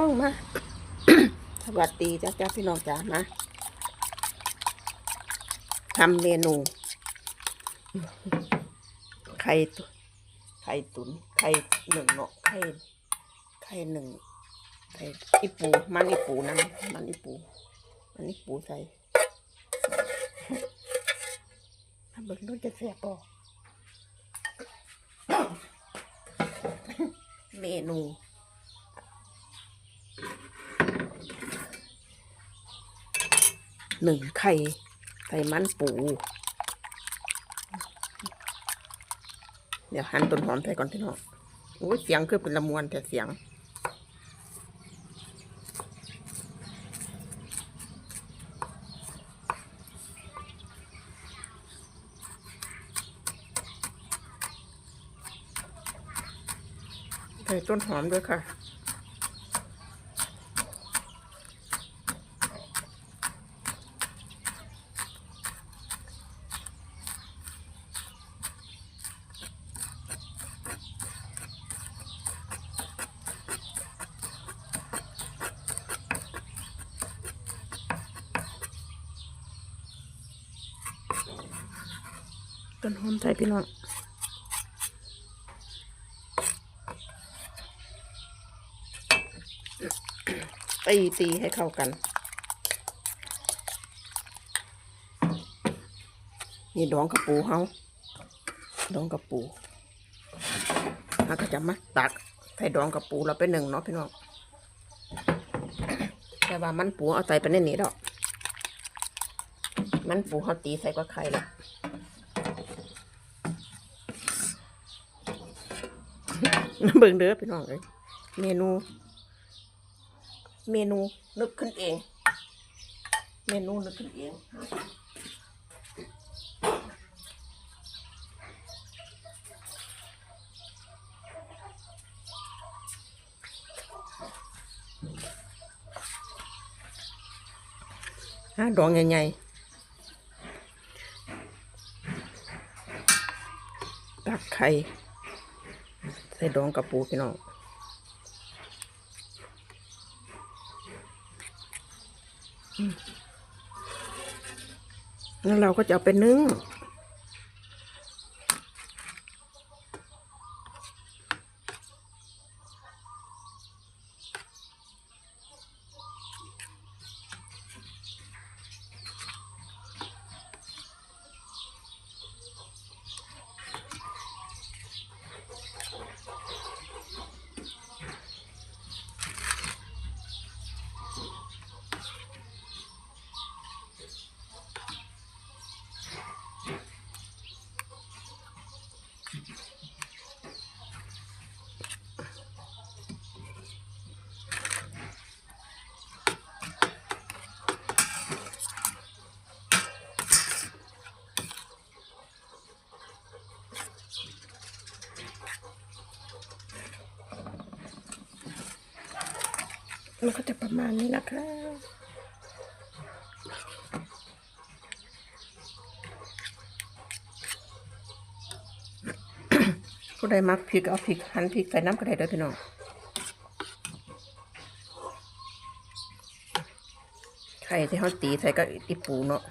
ล้องมาสวัสดีจ้าจ้าพี่น้องจ๋ามาทำเมนูไข่ตุไข่ตุนไข่หนึ่งเนาะไข่ไข่หนึ่งไข่อีปูมันอีปูนั่นมันอีปูมันอีปูใส่ถ้าเบิ่งดูจะแสบปอเมนู หนึ่งไข่ใส่มันปู เดี๋ยวหั่นต้นหอมใส่ก่อนพี่น้องโอ้ยเสียงคือเป็นละมวนแต่เสียงใส่ต้นหอมด้วยค่ะ ต้นหอมใส่พี่น้องตีตีให้เข้ากัน นี่ดองกระปูเฮาดองกระปูแล้วก็จะมาตักใส่ดองกระปูเราไปหนึ่งเนาะพี่น้องแต่ว่ามันปูเอาใส่ไปในนี้ดอก มันปูเขาตีใส่ก็ไข่ละ เบิ่งเด้อพี่น้องเลยเมนู เมนูนึกขึ้นเอง เมนูนึกขึ้นเองฮะดองใหญ่ๆตักไข่ ใส่ดองกับปูพี่น้องแล้วเราก็จะเอาไปนึ่ง มันก็จะประมาณนี้นะคะผู้ใดมักพริกเอาพริกหั่นพริกใส่น้ำกระเทียมพี่น้องไข่ที่เขาตีใส่ก็อีปูเนาะ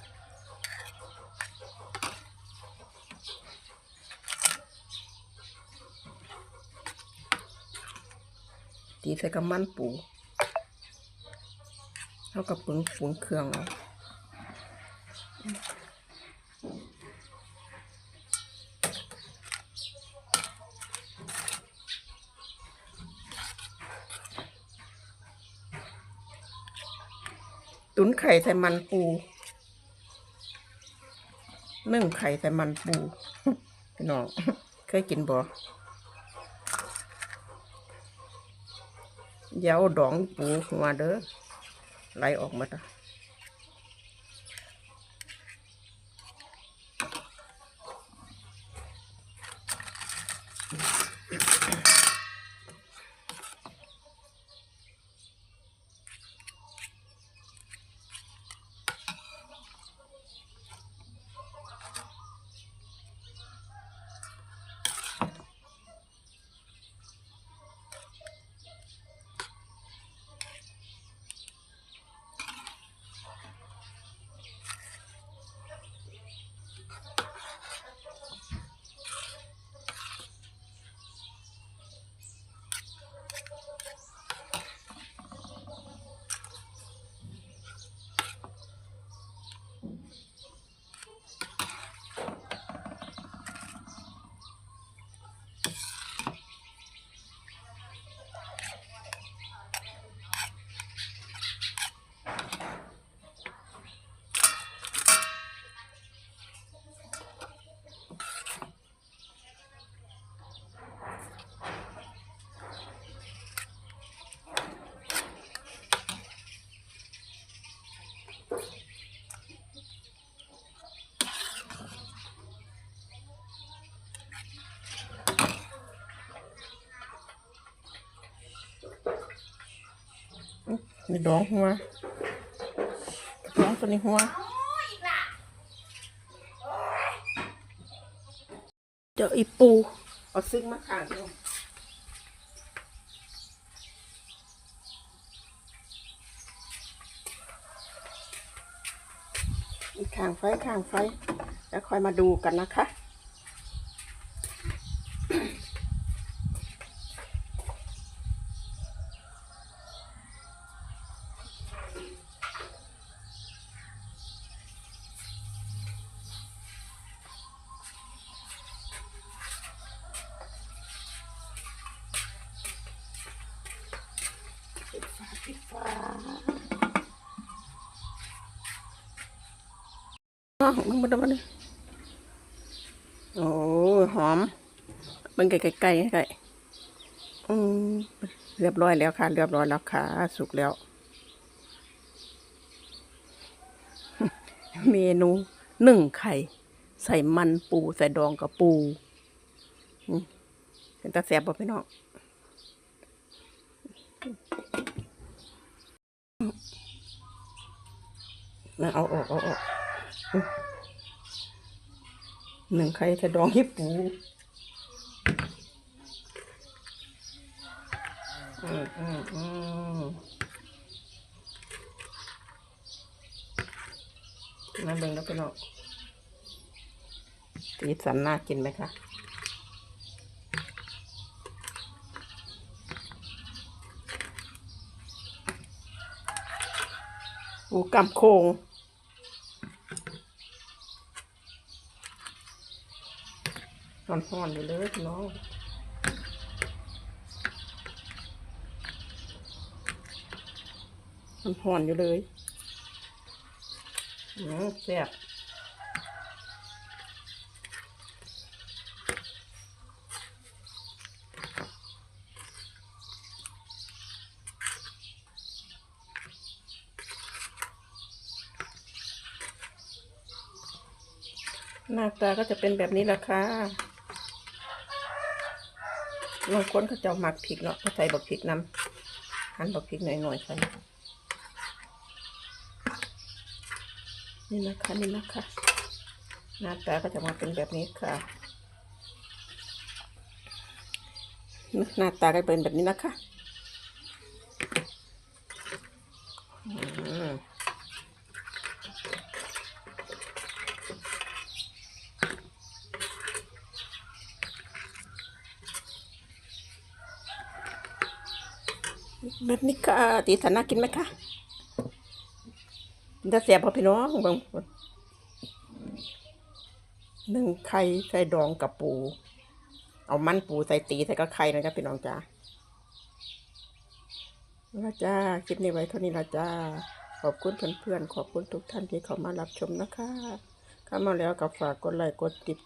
ตีใส่กับมันปู เท่ากับปรุงปรุงเครื่องเอาตุ๋นไข่ใส่มันปูนึ่งไข่ใส่มันปูพี่น้องเคยกินบ่อยาวดองปูหัวเด้อ ไหลออกมา นี่ดองหัวดองตัวนี้หัวเดี๋ยวอีปูเอาซึ้งมาข้างเดียวอีกข้างไฟข้างไฟ แล้วคอยมาดูกันนะคะ อ๋อมึงมาดูมาดิโอ้หอม มันไก่ไก่ไก่ไก่อืมเรียบร้อยแล้วค่ะ เรียบร้อยแล้วค่ะ สุกแล้ว เมนูหนึ่งไข่ ใส่มันปูใส่ดองกับปูเป็นตาแสบบ่พี่น้องเอาออกเอาออก หนึ่งไข่จะดองฮิปปูอืมอืมอืมนั่นเบิ่งแล้วพี่น้องตีสันน่ากินไหมคะปูกำโคง นอนห้อนอยู่เลยพี่น้องนอนห้อนอยู่เลยอืมแซ่บหน้าตาก็จะเป็นแบบนี้แหละค่ะ บางคนเขาจะหมักพริกเนาะเขาใส่บักพริกน้ำหั่นบักพริกหน่อยๆใส่นี่นะคะนี่นะคะหน้าตาก็จะมาเป็นแบบนี้ค่ะหน้าตาก็เป็นแบบนี้นะคะอืม แบบนี้ค่ะตีสันน่ากินไหมคะจะเสียบพอพี่น้องบางคนหนึ่งไข่ใส่ดองกับปู เอามันปูใส่ตีใส่ก็ไข่นะครับพี่น้องจ้าแล้วจ้าคลิปนี้ไว้เท่านี้ละจ้า ขอบคุณเพื่อนๆขอบคุณทุกท่านที่เข้ามารับชมนะคะ เข้ามาแล้วก็ฝากกดไลค์กดติด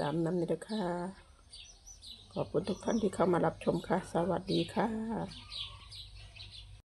ตามน้ำนี่ด้วยค่ะ ขอบคุณทุกท่านที่เข้ามารับชมค่ะ สวัสดีค่ะ